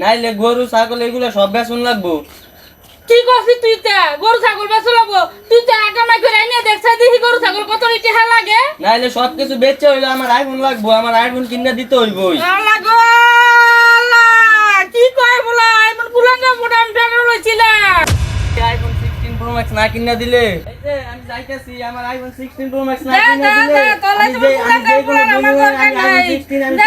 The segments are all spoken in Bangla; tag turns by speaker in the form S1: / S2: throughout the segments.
S1: নাইলে গরু ছাগল এগুলো সব বেসন লাগবো।
S2: কি করছিস তুই তে? গরু ছাগল বেচা লাগবো? তুই তে কামাই করে এনে দেখছা দেখি গরু ছাগল কত টিহা লাগে।
S1: নাইলে সব কিছু বেচতে হইলে আমার আইফোন লাগবো আমার আইফোন কিনে দিতে হইবই।
S2: আল্লাহ গো আল্লাহ! কি কয় বলা এমন পুলাঙ্গা মোটা আমি ফেরত
S1: আইফোন 16 প্রো ম্যাক্স না কিনে দিলে? এই যে আমি যাইতেছি আমার আইফোন 16 প্রো ম্যাক্স না দিলে? কোনো
S2: পুলাঙ্গা, আমার দরকার নাই।
S1: 16 আমি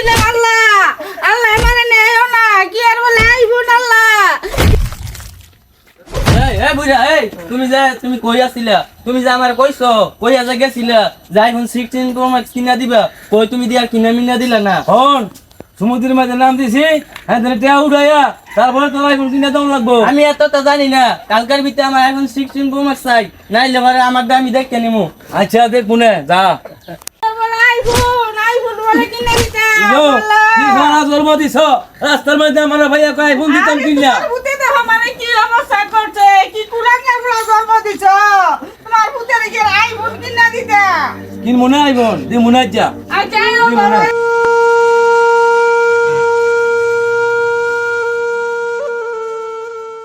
S2: বলা জন্ম দিলে আল্লাহ। আল্লাহ মানে নেও না কি আর বলে আইফোন আল্লাহ।
S1: এই এই বুড়া এই তুমি যে তুমি কই আছিলা? তুমি যে আমার কইছো কই আজা গেছিলা যে আইফোন 16 প্রো ম্যাক্স কিনা দিবা কই তুমি দিয়া কিনা মিনা দিলা না?
S3: হন সমুদ্রের মাঝে নাম দিছি হ্যাঁ টেয়া উঠাইয়া তারপরে তোর আইফোন কিনে দাম লাগবো।
S1: আমি এত জানি না কালকার ভিতরে আমার আইফোন 16 প্রো ম্যাক্স চাই নাইলে আমার দাম দেখতে নিমু।
S3: আচ্ছা দেখ পুনে যা।
S2: আইফোন
S3: জন্ম দিছ? রাস্তার মধ্যে আমার ভাইয়া কয় আইফোন দিতাম কিনা
S2: ভূতে দেখো মানে কি অবস্থা করছে? কি কুলাঙ্গা জন্ম দিছ? তোমার ভূতে রেখে আইফোন কিনা দিতে।
S3: কিন মনে আইফোন? দি মনে আচ্ছা
S2: আর যাই হোক বাবা।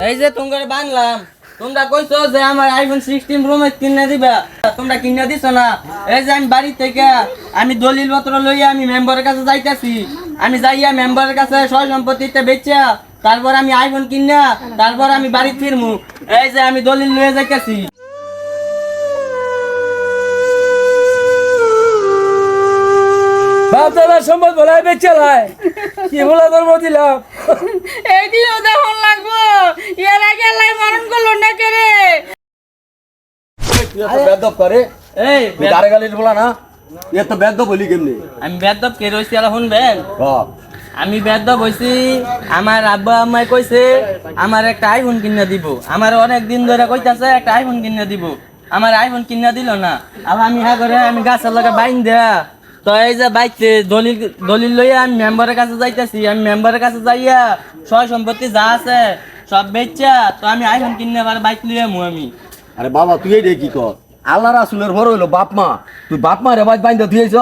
S1: এই যে তোমার বাংলাম তোমরা কইছো যে আমার আইফোন 16 প্রো ম্যাক্স কিনে দিবা। তোমরা কিনে দিছো না। এই যে আমি বাড়ি থেকে আমি দলিল পত্র লইয়া আমি মেম্বারের কাছে যাইতাছি। আমি যাইয়া মেম্বারের কাছে সয় সম্পত্তিতে বেচা তারপর আমি আইফোন কিনা, তারপর আমি বাড়ি ফিরমু। এই যে আমি দলিল লইয়া যাইতাছি।
S3: দাদা সম্পদ বলাই বেচে লাই কি বলা জন্ম দিলাম
S2: এই দেখুন লাগবো। এর আগে লাই মরণ করল না কে রে?
S4: তুই বেদব করে
S1: এই
S4: তুই গাড়ি গালি বলা না? তুই এত বেদব বলি কেমনি?
S1: আমি বেদব কে রইছি আলা শুনবেন?
S4: বাপ।
S1: আমি বেদব হইছি আমার আব্বা আম্মাই কইছে আমার একটা আইফোন কিনে দিব। আমার অনেক দিন ধরে কইতাছে একটা আইফোন কিনে দিব। আমার আইফোন কিনে দিল না। আর আমি হ্যাঁ করে আমি গাছের লগে বাইন দেয়া তো এই যে বাইতে দলিল দলিল লইয়া আমি মেম্বারের কাছে যাইতাছি। আমি মেম্বারের কাছে যাইয়া সয় সম্পত্তি যা আছে সব বেচা তো আমি আইফোন কিনে আবার বাইক লইয়া মু আমি।
S4: আরে বাবা তুই এই রে কি কর? আল্লাহ রাসুলের ভর হইল বাপ মা। তুই বাপ মা রে বাদ বাইন্দা দিয়েছ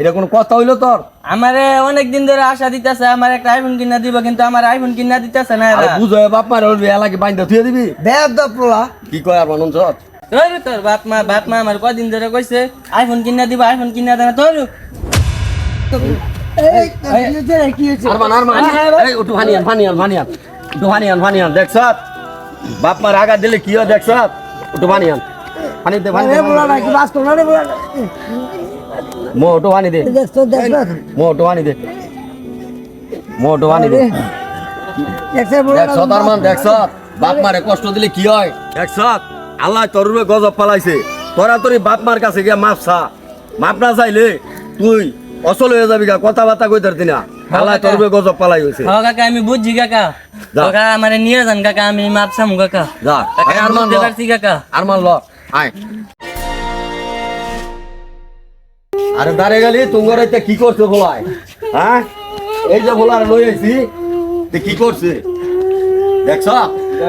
S4: এটা কোনো কথা হইল তোর?
S1: আমারে অনেক দিন ধরে আশা দিতেছে আমার একটা আইফোন কিনে দিব কিন্তু আমার আইফোন কিনে দিতেছে না
S4: বুঝো বাপ মা রে হইল এলাকে বাইন্দা ধুয়ে দিবি। বেদব পোলা। কি কয় আর মানুষ
S1: তোর তোর বাপ মা বাপ মা আমার কদিন ধরে কইছে আইফোন কিনা দিব আইফোন কিনা দেনা তোর
S4: বাপ মার আগা দিলে কি দেখছ? উঠু হানিয়ান পানি দে পানি দে মো দে। মো উঠু দে। মো উঠু দে। দেখছ তার মান দেখছ? বাপ মারে কষ্ট দিলে কি হয় দেখছ? আল্লাহ তোর উপরে গজব পালাইছে তোরা তোর বাপ মার কাছে গিয়া মাপ চা। মাপ না চাইলে তুই অচল হয়ে যাবি গা কথাবার্তা কই ধরতি না। আল্লাহ তোর উপরে গজব পালাই হয়েছে
S1: হ কাকা আমি বুঝছি কাকা।
S4: যা।
S1: কাকা আমারে নিয়ে যান কাকা আমি কাকা।
S4: যা।
S1: কাকা
S4: আরমান
S1: বুঝতে
S4: ল।
S1: পারছি কাকা।
S4: আরমান ল। আয়। আরে দাঁড়ে গেলি তুঙ্গর এটা কি করছ বলাই হ্যাঁ? এই যে বলার লই আইছি তে কি করছে? দেখছ?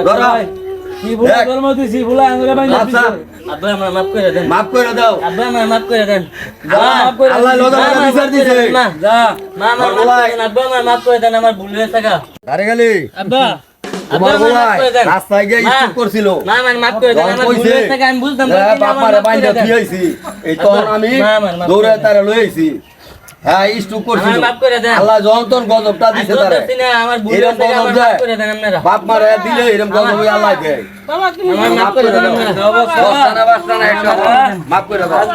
S4: ধরো।
S1: মাফ করে
S4: দাও।
S1: আব্বা আমার মাফ করে দেন। আমার ভুল হয়েছে
S4: গেলি।
S1: আব্বা
S4: তোমার বলাই রাস্তায় গিয়ে করছিল।
S1: মাফ করে দেন। আমার ভুল হয়েছে আমি বুঝতাম। না,
S4: বাপারে বাইন্দা দিয়েছি এই তখন আমি
S1: মা, আমার মাফ
S4: দৌড়ে তারা লই আইছি হ্যাঁ করছিল। আল্লাহ যন্তন গজবটা দিছে তারে। গজব দেয়। বাপ মারে দিলে এরকম গজব দেয়।
S1: মাফ করে
S4: মাফ করে দাও।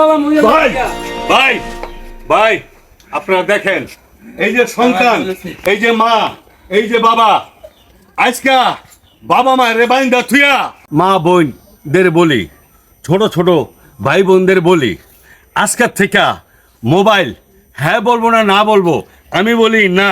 S3: বাবা মুই
S5: ভাই ভাই ভাই আপনারা দেখেন এই যে সন্তান এই যে মা এই যে বাবা আজকা বাবা মা রেবাইন্দা থুয়া। মা বোনদের বলি ছোট ছোট ভাই বোনদের বলি আজকের থেকে মোবাইল হ্যাঁ বলব না না বলব আমি বলি না।